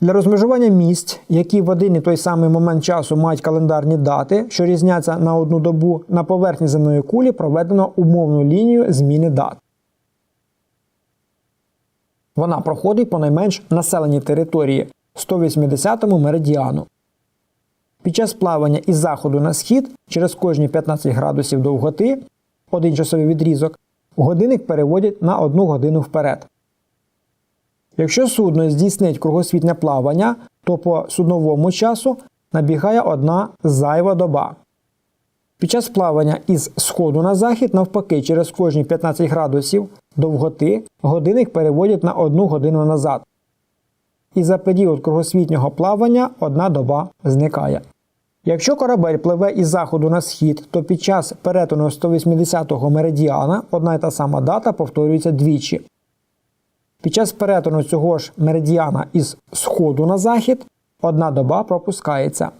Для розмежування місць, які в один і той самий момент часу мають календарні дати, що різняться на одну добу, на поверхні земної кулі проведено умовну лінію зміни дат. Вона проходить по найменш населеній території 180-му меридіану. Під час плавання із заходу на схід через кожні 15 градусів довготи, один часовий відрізок, годинник переводять на одну годину вперед. Якщо судно здійснить кругосвітне плавання, то по судновому часу набігає одна зайва доба. Під час плавання із сходу на захід, навпаки, через кожні 15 градусів довготи годинник переводять на одну годину назад. І за період кругосвітнього плавання одна доба зникає. Якщо корабель пливе із заходу на схід, то під час перетину 180-го меридіана одна й та сама дата повторюється двічі. Під час перетину цього ж меридіана із сходу на захід одна доба пропускається.